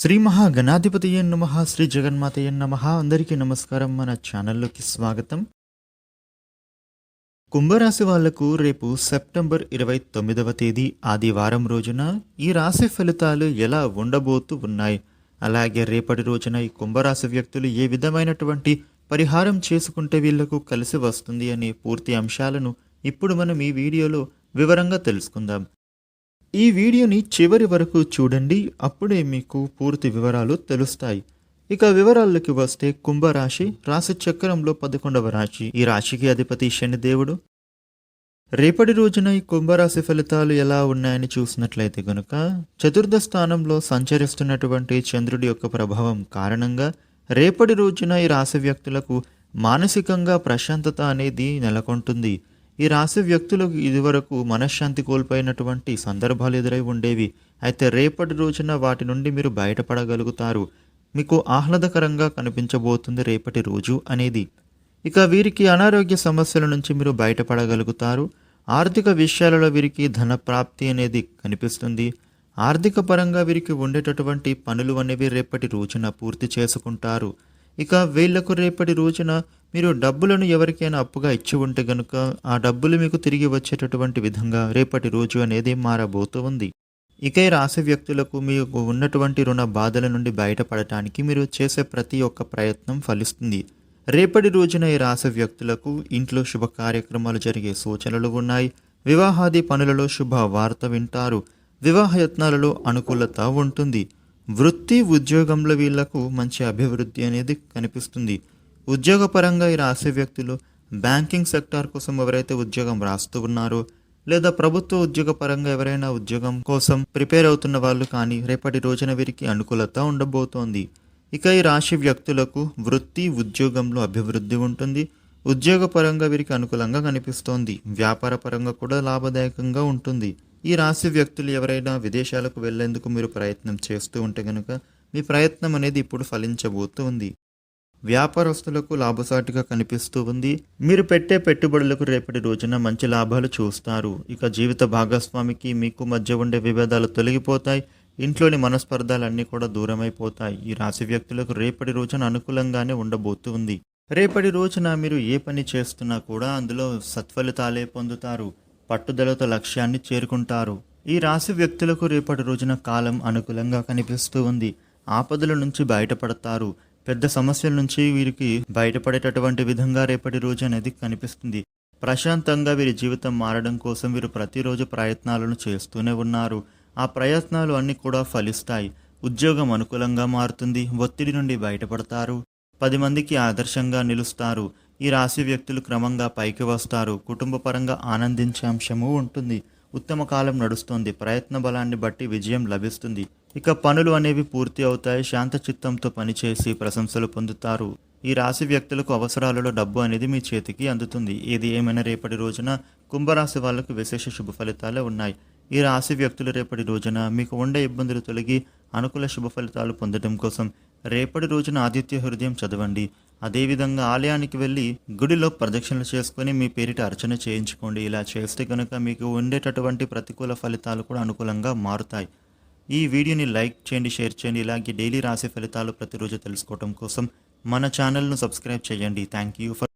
శ్రీ మహాగణాధిపతియే నమ శ్రీ జగన్మాతయ్య నమ. అందరికీ నమస్కారం. మన ఛానల్లోకి స్వాగతం. కుంభరాశి వాళ్ళకు రేపు సెప్టెంబర్ ఇరవై తొమ్మిదవ తేదీ ఆదివారం రోజున ఈ రాశి ఫలితాలు ఎలా ఉండబోతూ ఉన్నాయి? అలాగే రేపటి రోజున ఈ కుంభరాశి వ్యక్తులు ఏ విధమైనటువంటి పరిహారం చేసుకుంటే వీళ్ళకు కలిసి వస్తుంది అనే పూర్తి అంశాలను ఇప్పుడు మనం ఈ వీడియోలో వివరంగా తెలుసుకుందాం. ఈ వీడియోని చివరి వరకు చూడండి అప్పుడే మీకు పూర్తి వివరాలు తెలుస్తాయి. ఇక వివరాల్లోకి వస్తే కుంభరాశి రాశి చక్రంలో పదకొండవ రాశి. ఈ రాశికి అధిపతి శనిదేవుడు రేపటి రోజున ఈ కుంభరాశి ఫలితాలు ఎలా ఉన్నాయని చూసినట్లయితే గనుక చతుర్థ స్థానంలో సంచరిస్తున్నటువంటి చంద్రుడి యొక్క ప్రభావం కారణంగా రేపటి రోజున ఈ రాశి వ్యక్తులకు మానసికంగా ప్రశాంతత అనేది నెలకొంటుంది. ఈ రాశి వ్యక్తులకు ఇదివరకు మనశ్శాంతి కోల్పోయినటువంటి సందర్భాలు ఎదురై ఉండేవి. అయితే రేపటి రోజున వాటి నుండి మీరు బయటపడగలుగుతారు. మీకు ఆహ్లాదకరంగా కనిపించబోతుంది రేపటి రోజు అనేది. ఇక వీరికి అనారోగ్య సమస్యల నుంచి మీరు బయటపడగలుగుతారు. ఆర్థిక విషయాలలో వీరికి ధన ప్రాప్తి అనేది కనిపిస్తుంది. ఆర్థిక పరంగా వీరికి ఉండేటటువంటి పనులు అనేవి రేపటి రోజున పూర్తి చేసుకుంటారు. ఇక వీళ్ళకు రేపటి రోజున మీరు డబ్బులను ఎవరికైనా అప్పుగా ఇచ్చి ఉంటే గనుక ఆ డబ్బులు మీకు తిరిగి వచ్చేటటువంటి విధంగా రేపటి రోజు అనేది మారబోతూ ఉంది. ఇక రాశి వ్యక్తులకు మీకు ఉన్నటువంటి రుణ బాధల నుండి బయటపడటానికి మీరు చేసే ప్రతి ఒక్క ప్రయత్నం ఫలిస్తుంది. రేపటి రోజున ఈ రాశి వ్యక్తులకు ఇంట్లో శుభ కార్యక్రమాలు జరిగే సూచనలు ఉన్నాయి. వివాహాది పనులలో శుభ వార్త వింటారు. వివాహ యత్నాలలో అనుకూలత ఉంటుంది. వృత్తి ఉద్యోగంలో వీళ్ళకు మంచి అభివృద్ధి అనేది కనిపిస్తుంది. ఉద్యోగపరంగా ఈ రాశి వ్యక్తులు బ్యాంకింగ్ సెక్టార్ కోసం ఎవరైతే ఉద్యోగం రాస్తూ ఉన్నారో లేదా ప్రభుత్వ ఉద్యోగ పరంగా ఎవరైనా ఉద్యోగం కోసం ప్రిపేర్ అవుతున్న వాళ్ళు కానీ రేపటి రోజున వీరికి అనుకూలత ఉండబోతోంది. ఇక ఈ రాశి వ్యక్తులకు వృత్తి ఉద్యోగంలో అభివృద్ధి ఉంటుంది. ఉద్యోగపరంగా వీరికి అనుకూలంగా కనిపిస్తోంది. వ్యాపార పరంగా కూడా లాభదాయకంగా ఉంటుంది. ఈ రాశి వ్యక్తులు ఎవరైనా విదేశాలకు వెళ్ళేందుకు మీరు ప్రయత్నం చేస్తూ ఉంటే కనుక మీ ప్రయత్నం అనేది ఇప్పుడు ఫలించబోతూ ఉంది. వ్యాపారస్తులకు లాభసాటిగా కనిపిస్తూ ఉంది. మీరు పెట్టే పెట్టుబడులకు రేపటి రోజున మంచి లాభాలు చూస్తారు. ఇక జీవిత భాగస్వామికి మీకు మధ్య ఉండే విభేదాలు తొలగిపోతాయి. ఇంట్లోని మనస్పర్ధాలన్నీ కూడా దూరమైపోతాయి. ఈ రాశి వ్యక్తులకు రేపటి రోజున అనుకూలంగానే ఉండబోతూ ఉంది. రేపటి రోజున మీరు ఏ పని చేస్తున్నా కూడా అందులో సత్ఫలితాలే పొందుతారు. పట్టుదలతో లక్ష్యాన్ని చేరుకుంటారు. ఈ రాశి వ్యక్తులకు రేపటి రోజున కాలం అనుకూలంగా కనిపిస్తూ ఉంది. ఆపదల నుంచి బయటపడతారు. పెద్ద సమస్యల నుంచి వీరికి బయటపడేటటువంటి విధంగా రేపటి రోజు అనేది కనిపిస్తుంది. ప్రశాంతంగా వీరి జీవితం మారడం కోసం వీరు ప్రతిరోజు ప్రయత్నాలను చేస్తూనే ఉన్నారు. ఆ ప్రయత్నాలు అన్నీ కూడా ఫలిస్తాయి. ఉద్యోగం అనుకూలంగా మారుతుంది. ఒత్తిడి నుండి బయటపడతారు. పది మందికి ఆదర్శంగా నిలుస్తారు. ఈ రాశి వ్యక్తులు క్రమంగా పైకి వస్తారు. కుటుంబ పరంగా ఆనందించే అంశము ఉంటుంది. ఉత్తమ కాలం నడుస్తుంది. ప్రయత్న బలాన్ని బట్టి విజయం లభిస్తుంది. ఇక పనులు అనేవి పూర్తి అవుతాయి. శాంత చిత్తంతో పనిచేసి ప్రశంసలు పొందుతారు. ఈ రాశి వ్యక్తులకు అవసరాలలో డబ్బు అనేది మీ చేతికి అందుతుంది. ఏది ఏమైనా రేపటి రోజున కుంభరాశి వాళ్ళకు విశేష శుభ ఫలితాలే ఉన్నాయి. ఈ రాశి వ్యక్తులు రేపటి రోజున మీకు ఉండే ఇబ్బందులు తొలగి అనుకూల శుభ ఫలితాలు పొందడం కోసం రేపటి రోజున ఆదిత్య హృదయం చదవండి. అదేవిధంగా ఆలయానికి వెళ్ళి గుడిలో ప్రదక్షిణలు చేసుకొని మీ పేరిట అర్చన చేయించుకోండి. ఇలా చేస్తే కనుక మీకు ఉండేటటువంటి ప్రతికూల ఫలితాలు కూడా అనుకూలంగా మారుతాయి. ఈ వీడియోని లైక్ చేయండి షేర్ చేయండి. ఇలాగే డైలీ రాసే ఫలితాలు ప్రతిరోజు తెలుసుకోవడం కోసం మన ఛానల్ను సబ్స్క్రైబ్ చేయండి. Thank you for